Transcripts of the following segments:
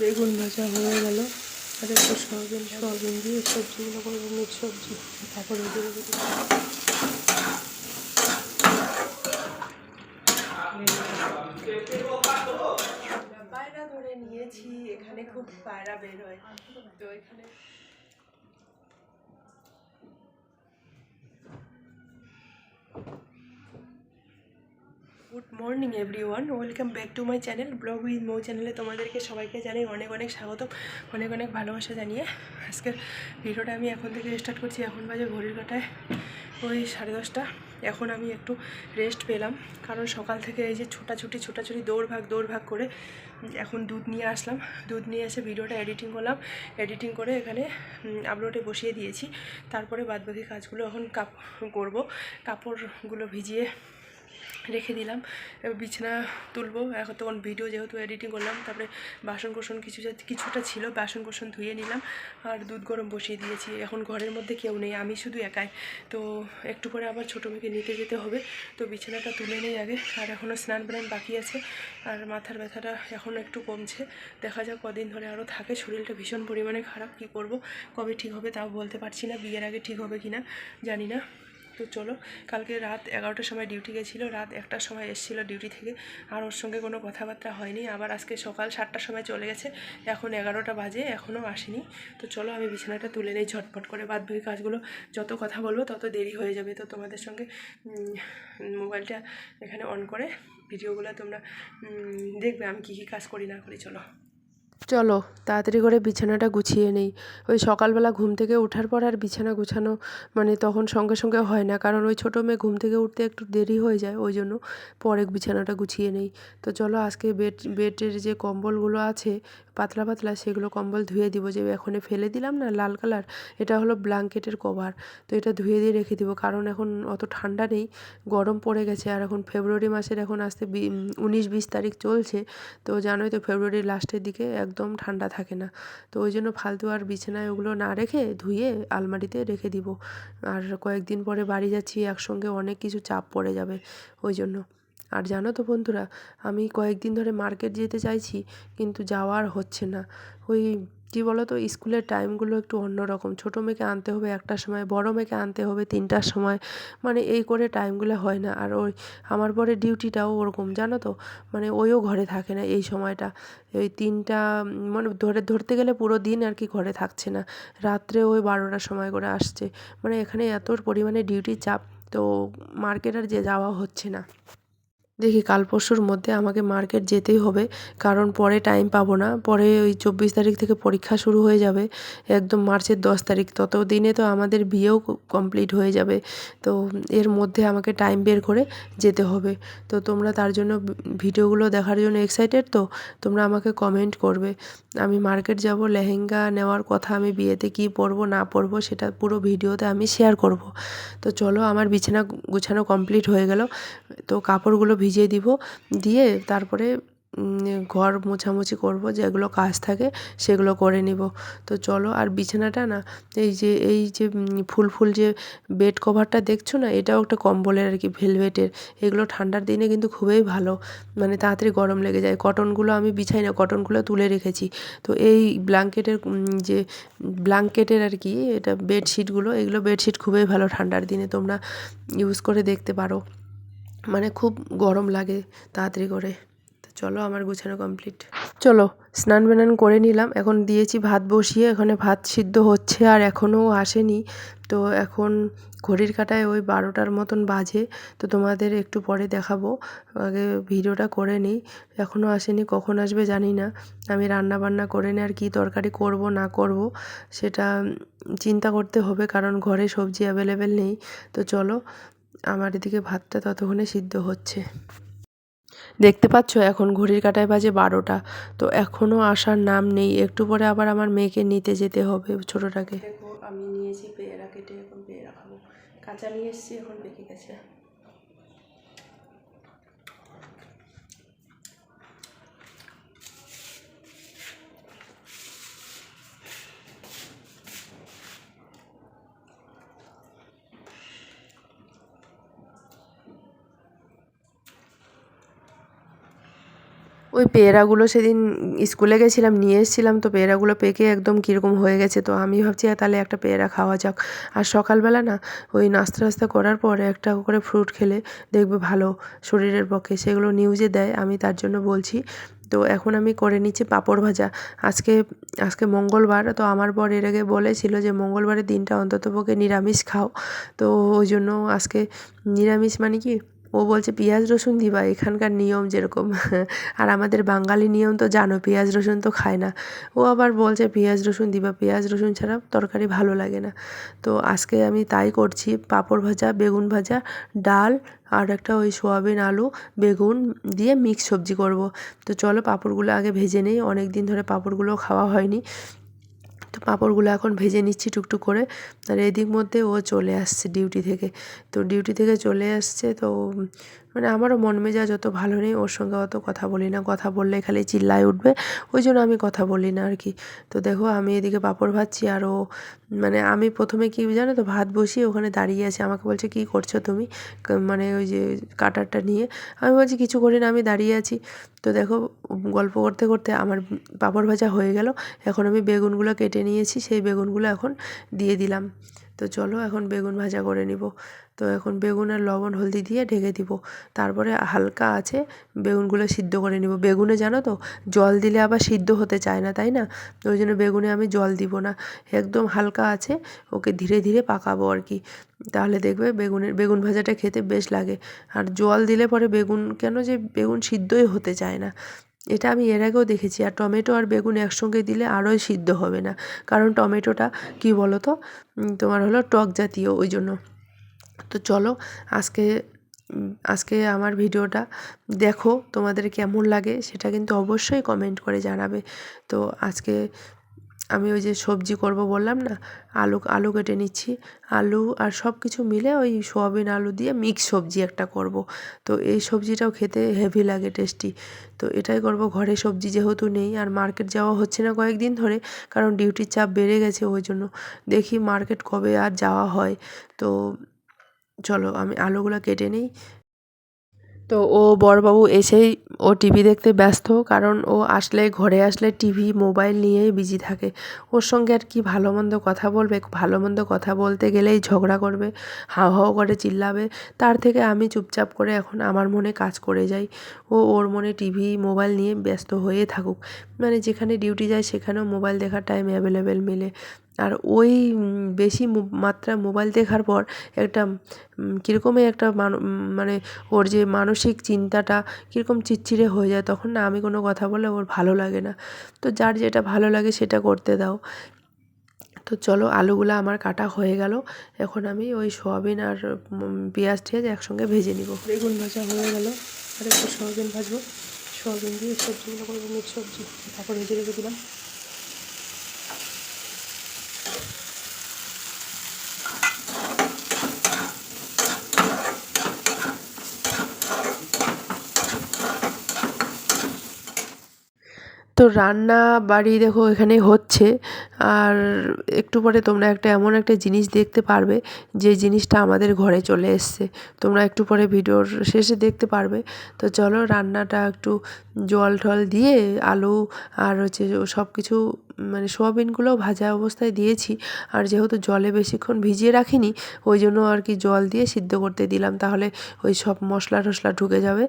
বেগুন ভাজা হয়ে গেল। আর একটু সয়াবিন সয়াবিন দিয়ে সবজিগুলো করব, মিট সবজি। তারপরে পায়রা ধরে নিয়েছি, এখানে খুব পায়রা বের হয়। তো এখানে good morning, everyone. Welcome back to my channel, blog with Mou চ্যানেলে তোমাদেরকে সবাইকে জানাই অনেক অনেক স্বাগত অনেক অনেক ভালোবাসা জানিয়ে। আজকের ভিডিওটা আমি এখন থেকে স্টার্ট করছি, এখন বাজে ঘড়ির কাটায় ওই সাড়ে দশটা। এখন আমি একটু রেস্ট পেলাম, কারণ সকাল থেকে এই যে ছোটাছুটি ছোটাছুটি দৌড় ভাগ দৌড় ভাগ করে এখন দুধ নিয়ে আসলাম। দুধ নিয়ে এসে ভিডিওটা এডিটিং করলাম এডিটিং করে এখানে আপলোডে বসিয়ে দিয়েছি। তারপরে বাদবাকি কাজগুলো এখন কাপ, করব, কাপড়গুলো ভিজিয়ে রেখে দিলাম। বিছানা তুলবো। এখন তখন ভিডিও যেহেতু এডিটিং করলাম, তারপরে বাসন কোসন কিছু কিছুটা ছিল বাসন কোসন ধুয়ে নিলাম আর দুধ গরম বসিয়ে দিয়েছি। এখন ঘরের মধ্যে কেউ নেই, আমি শুধু একাই। তো একটু পরে আবার ছোটো মেয়েকে নিতে যেতে হবে। তো বিছানাটা তুলে নেই আগে। আর এখনও স্নান ব্রান বাকি আছে। আর মাথার ব্যথাটা এখনও একটু কমছে। দেখা যাক কদিন ধরে আরও থাকে। শরীরটা ভীষণ পরিমাণে খারাপ। কী করব? কবে ঠিক হবে তাও বলতে পারছি না। বিয়ের আগে ঠিক হবে কি না জানি না। তো চলো, কালকে রাত এগারোটার সময় ডিউটি গেছিল, রাত একটার সময় এসেছিল ডিউটি থেকে। আর ওর সঙ্গে কোনো কথাবার্তা হয়নি। আবার আজকে সকাল সাতটার সময় চলে গেছে, এখন এগারোটা বাজে এখনও আসেনি। তো চলো, আমি বিছানাটা তুলে নিই, ঝটপট করে বাদ বাকি কাজগুলো, যত কথা বলব তত দেরি হয়ে যাবে। তো তোমাদের সঙ্গে মোবাইলটা এখানে অন করে, ভিডিওগুলো তোমরা দেখবে আমি কী কী কাজ করি না করি, চলো। চলো, তাড়াতাড়ি করে বিছানাটা গুছিয়ে নেই। ওই সকালবেলা ঘুম থেকে ওঠার পর আর বিছানা গুছানো মানে তখন সঙ্গে সঙ্গে হয় না। কারণ ওই ছোটো মেয়ে ঘুম থেকে উঠতে একটু দেরি হয়ে যায়, ওই জন্য পরে বিছানাটা গুছিয়ে নেই। তো চলো, আজকে বেড, বেডের যে কম্বলগুলো আছে পাতলা পাতলা সেগুলো কম্বল ধুয়ে দিব যে এখনে ফেলে দিলাম না, লাল কালার, এটা হলো ব্ল্যাঙ্কেটের কভার। তো এটা ধুয়ে দিয়ে রেখে দিব, কারণ এখন অত ঠান্ডা নেই, গরম পড়ে গেছে। আর এখন ফেব্রুয়ারি মাসের এখন আসতে উনিশ বিশ তারিখ চলছে, তো জানোই তো ফেব্রুয়ারির লাস্টের দিকে একদম ঠান্ডা থাকে না। তো ওই জন্য ফালতু আর বিছানায় ওগুলো না রেখে ধুয়ে আলমারিতে রেখে দিব। আর কয়েকদিন পরে বাড়ি যাচ্ছি, একসঙ্গে অনেক কিছু চাপ পড়ে যাবে, ওই জন্য। আর জানো তো বন্ধুরা, আমি কয়েকদিন ধরে মার্কেট যেতে চাইছি, কিন্তু যাওয়ার হচ্ছে না। ওই কী বলো তো স্কুলের টাইমগুলো একটু অন্যরকম। ছোটো মেয়েকে আনতে হবে একটার সময়, বড় মেয়েকে আনতে হবে তিনটার সময়। মানে এই করে টাইমগুলো হয় না। আর ওই আমার পরে ডিউটিটাও ওরকম, জানো তো? মানে ওইও ঘরে থাকে না এই সময়টা। ওই তিনটা মানে ধরে, ধরতে গেলে পুরো দিন আর কি ঘরে থাকছে না। রাত্রে ওই বারোটার সময় করে আসছে। মানে এখানে এত পরিমাণে ডিউটির চাপ, তো মার্কেট আর যে যাওয়া হচ্ছে না। দেখি কাল পরশুর মধ্যে আমাকে মার্কেট যেতেই হবে, কারণ পরে টাইম পাবো না। পরে ওই চব্বিশ তারিখ থেকে পরীক্ষা শুরু হয়ে যাবে, একদম মার্চের দশ তারিখ। তত দিনে তো আমাদের বিয়েও কমপ্লিট হয়ে যাবে। তো এর মধ্যে আমাকে টাইম বের করে যেতে হবে। তো তোমরা তার জন্য ভিডিওগুলো দেখার জন্য এক্সাইটেড তো? তোমরা আমাকে কমেন্ট করবে। আমি মার্কেট যাব, লেহেঙ্গা নেওয়ার কথা আমি বিয়েতে কী পরবো, না পরবো, সেটা পুরো ভিডিওতে আমি শেয়ার করব। তো চলো, আমার বিছানা গুছানো কমপ্লিট হয়ে গেল। তো কাপড়গুলো ভিজিয়ে দিব, দিয়ে তারপরে ঘর মোছামুছি করব, যেগুলো কাজ থাকে সেগুলো করে নিব। তো চলো, আর বিছানাটা না, এই যে এই যে ফুল ফুল যে বেড কভারটা দেখছ না, এটাও একটা কম্বলের আর কি, ভেলভেটের। এগুলো ঠান্ডার দিনে কিন্তু খুবই ভালো মানে তাড়াতাড়ি গরম লেগে যায়। কটনগুলো আমি বিছাই না, কটনগুলো তুলে রেখেছি। তো এই ব্ল্যাঙ্কেটের যে ব্ল্যাঙ্কেটের আর কি, এটা বেডশিটগুলো, এগুলো বেডশিট খুবই ভালো ঠান্ডার দিনে, তোমরা ইউজ করে দেখতে পারো। মানে খুব গরম লাগে তাড়াতাড়ি করে। তো চলো আমার গুছানো কমপ্লিট চলো, স্নান বানান করে নিলাম। এখন দিয়েছি ভাত বসিয়ে, এখানে ভাত সিদ্ধ হচ্ছে আর এখনও আসেনি। তো এখন ঘড়ির কাটায় ওই বারোটার মতন বাজে। তো তোমাদের একটু পরে দেখাবো। আগে ভিডিওটা করে নিই। এখনও আসেনি, কখন আসবে জানি না। আমি রান্না বান্না করে নিই আর কী তরকারি করব, না করব, সেটা চিন্তা করতে হবে কারণ ঘরে সবজি অ্যাভেলেবেল নেই। তো চলো আমার এদিকে ভাতটা ততক্ষণে সিদ্ধ হচ্ছে। দেখতে পাচ্ছ, এখন ঘড়ির কাটায় বাজে বারোটা। তো এখনও আসার নাম নেই। একটু পরে আবার আমার মেয়েকে নিতে যেতে হবে ছোটোটাকে। আমি নিয়েছি পেয়ারা কেটে, এখন পেয়ারা খাব। কাঁচা নিয়ে এসেছি, এখন পেকে গেছে। ওই পেয়ারাগুলো সেদিন স্কুলে গেছিলাম, নিয়ে এসেছিলাম, তো পেয়ারাগুলো পেকে একদম কীরকম হয়ে গেছে। তো আমি ভাবছি তাহলে একটা পেয়ারা খাওয়া যাক। আর সকালবেলা না, ওই নাস্তা নাস্তা করার পরে একটা করে ফ্রুট খেলে দেখবে ভালো শরীরের পক্ষে। সেগুলো নিউজে দেয়, আমি তার জন্য বলছি। তো এখন আমি করে নিচ্ছি পাঁপড় ভাজা। আজকে আজকে মঙ্গলবার, তো আমার বর এর আগে বলেছিল যে, মঙ্গলবারের দিনটা অন্ততপক্ষে নিরামিষ খাও। তো ওই জন্য আজকে নিরামিষ মানে কি? ও বলছে, পেঁয়াজ, রসুন দিবা, এখানকার নিয়ম যেরকম। আর আমাদের বাঙালি নিয়ম তো জানো, পেঁয়াজ, রসুন তো খায় না। ও আবার বলছে, পেঁয়াজ, রসুন দিবা, পেঁয়াজ, রসুন ছাড়া তরকারি ভালো লাগে না। তো আজকে আমি তাই করছি, পাঁপড় ভাজা, বেগুন ভাজা, ডাল আর একটা ওই সোয়াবিন আলু, বেগুন দিয়ে মিক্স সবজি করব। তো চলো পাঁপড়গুলো আগে ভেজে নেই অনেক দিন ধরে পাঁপড়গুলো খাওয়া হয়নি। তো পাঁপড়গুলো এখন ভেজে নিচ্ছি টুকটুক করে। আর এদিক মধ্যে ও চলে আসছে ডিউটি থেকে। তো ডিউটি থেকে চলে আসছে, তো মানে আমারও মন মেজাজ অত ভালো নেই, ওর সঙ্গে অত কথা বলি না। কথা বললে খালি চিল্লায় উঠবে, ওই জন্য আমি কথা বলি না আর কি। তো দেখো, আমি এদিকে পাঁপড় ভাজছি আর ও মানে আমি প্রথমে কি জানো তো, ভাত বসিয়ে ওখানে দাঁড়িয়ে আছে। আমাকে বলছে, কী করছ তুমি? মানে ওই যে কাটারটা নিয়ে। আমি বলছি কিছু করি না আমি দাঁড়িয়ে আছি। তো দেখো, গল্প করতে করতে আমার পাঁপড় ভাজা হয়ে গেল। এখন আমি বেগুনগুলো কেটে নিয়েছি, সেই বেগুনগুলো এখন দিয়ে দিলাম। তো চলো এখন বেগুন ভাজা করে নিব। তো এখন বেগুন আর লবণ হলদি দিয়ে ঢেকে দিব। তারপরে হালকা আছে বেগুনগুলো সিদ্ধ করে নিব। বেগুনে জানো তো জল দিলে আবার সিদ্ধ হতে চায় না, তাই না? ওই জন্য বেগুনে আমি জল দিব না। একদম হালকা আছে, ওকে ধীরে ধীরে পাকাবো আর কি। তাহলে দেখবে বেগুনের, বেগুন ভাজাটা খেতে বেশ লাগে। আর জল দিলে পরে বেগুন কেন যে বেগুন সিদ্ধই হতে চায় না। এটা আমি এর আগেও দেখেছি। আর টমেটো আর বেগুন একসঙ্গে দিলে আরোই সিদ্ধ হবে না। কারণ টমেটোটা, কী বলো তো তোমার হলো টক জাতীয়, ওই জন্য। তো চলো, আজকে আজকে আমার ভিডিওটা দেখো, তোমাদের কেমন লাগে সেটা কিন্তু অবশ্যই কমেন্ট করে জানাবে। তো আজকে আমি ওই যে সবজি করব বললাম না, আলু আলু কেটে নিচ্ছি। আলু আর সব কিছু মিলে ওই সোয়াবিন আলু দিয়ে মিক্স সবজি একটা করব। তো এই সবজিটাও খেতে হেভি লাগে টেস্টি তো এটাই করব। ঘরে সবজি যেহেতু নেই আর মার্কেট যাওয়া হচ্ছে না কয়েকদিন ধরে, কারণ ডিউটির চাপ বেড়ে গেছে ওই জন্য। দেখি মার্কেট কবে আর যাওয়া হয়। তো চলো আমি আলুগুলো কেটে নিই। তো ও বড়বাবু এসেই ও টিভি দেখতে ব্যস্ত, কারণ ও আসলে ঘরে আসলে টিভি মোবাইল নিয়েই বিজি থাকে। ওর সঙ্গে আর কি ভালো মন্দ কথা বলবে ভালো মন্দ কথা বলতে গেলেই ঝগড়া করবে, হাও হাও করে চিল্লাবে। তার থেকে আমি চুপচাপ করে এখন আমার মনে কাজ করে যাই। ও ওর মনে টিভি মোবাইল নিয়ে ব্যস্ত হয়ে থাকুক। মানে যেখানে ডিউটি যায় সেখানেও মোবাইল দেখার টাইম অ্যাভেলেবেল মেলে। আর ওই বেশি মো- মাত্রা মোবাইল দেখার পর একটা কীরকমই একটা মানে ওর যে মানসিক চিন্তাটা কীরকম চিড়চিড়ে হয়ে যায় তখন না আমি কোনো কথা বলে ওর ভালো লাগে না। তো যার যেটা ভালো লাগে সেটা করতে দাও। তো চলো আলুগুলো আমার কাটা হয়ে গেল। এখন আমি ওই সোয়াবিন আর পেঁয়াজ টিয়াজ একসঙ্গে ভেজে নিব। বেগুন ভাজা হয়ে গেল। আর একটু সোয়াবিন ভাজবো। সোয়াবিন দিয়ে সবজিগুলো করব, মিক্স সবজি। তারপর ভেজে রেখে দিলাম। তো রান্না বাড়ি দেখো এখানে হচ্ছে। আর একটু পরে তোমরা একটা এমন একটা জিনিস দেখতে পারবে যে জিনিসটা আমাদের ঘরে চলে এসছে। তোমরা একটু পরে ভিডিওর শেষে দেখতে পারবে। তো চলো রান্নাটা একটু জল টল দিয়ে আলু আর হচ্ছে সব কিছু মানে সোয়াবিনগুলোও ভাজা অবস্থায় দিয়েছি। আর যেহেতু জলে বেশিক্ষণ ভিজিয়ে রাখিনি, ওই জন্য আর কি জল দিয়ে সিদ্ধ করতে দিলাম। তাহলে ওই সব মশলা টশলা ঢুকে যাবে।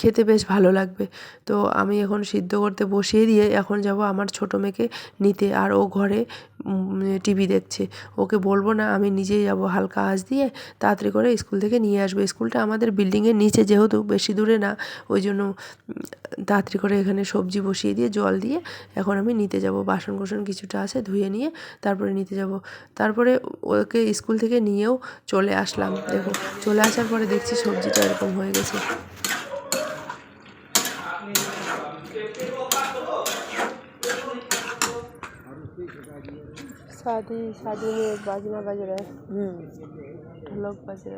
খেতে বেশ ভালো লাগবে। তো আমি এখন সিদ্ধ করতে বসিয়ে দিয়ে এখন যাব আমার ছোটো মেয়েকে নিতে। আর ও ঘরে টিভি দেখছে। ওকে বলব না, আমি নিজেই যাব হালকা আঁচ দিয়ে তাড়াতাড়ি করে স্কুল থেকে নিয়ে আসব। স্কুলটা আমাদের বিল্ডিংয়ের নিচে যেহেতু বেশি দূরে না, ওই জন্য তাড়াতাড়ি করে এখানে সবজি বসিয়ে দিয়ে জল দিয়ে এখন আমি নিতে যাব বাসন কোসন কিছুটা আছে ধুয়ে নিয়ে তারপরে নিতে যাব তারপরে ওকে স্কুল থেকে নিয়েও চলে আসলাম দেখো চলে আসার পরে দেখছি সবজিটা এরকম হয়ে গেছে शादी शादी में बाजना बज रहा है ঢোলক বাজে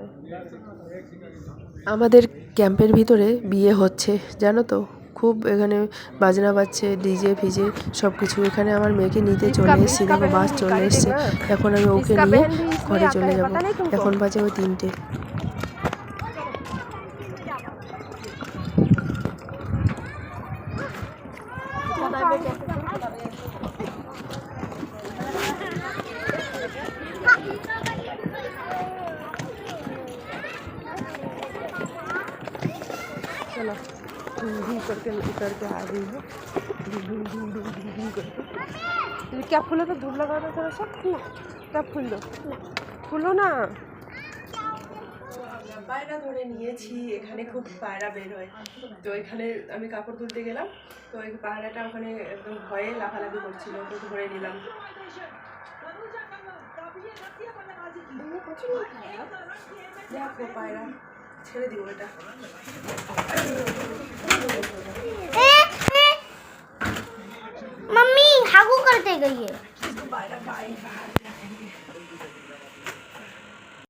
আমাদের ক্যাম্পের ভিতরে বিয়ে হচ্ছে জানো তো খুব এখানে বাজনা বাজছে ডিজে ফিজে সব কিছু এখানে আমার মেয়েকে নিতে চলে এসেছি দেখো বাস চলে এসছে। এখন আমি ওকে নিয়ে ঘরে চলে যাব। এখন বাজে ওই তিনটে। धूम धूम करके उतर के आ गई है धूम धूम धूम धूम धूम धूम करके ये क्या फूलो तो धूप लगाना थोड़ा सा क्या फूल दो ফুলো না পায়রা ধরে নিয়েছি এখানে খুব পায়রা বের হয় তো এখানে আমি কাপড় তুলতে গেলাম তো এই পায়রাটা ওখানে একদম ভয়ে লাফালাফি করছিল তো ধরে নিলাম দেখো পায়রা ছেড়ে দিব এটা मम्मी हागू करते गई है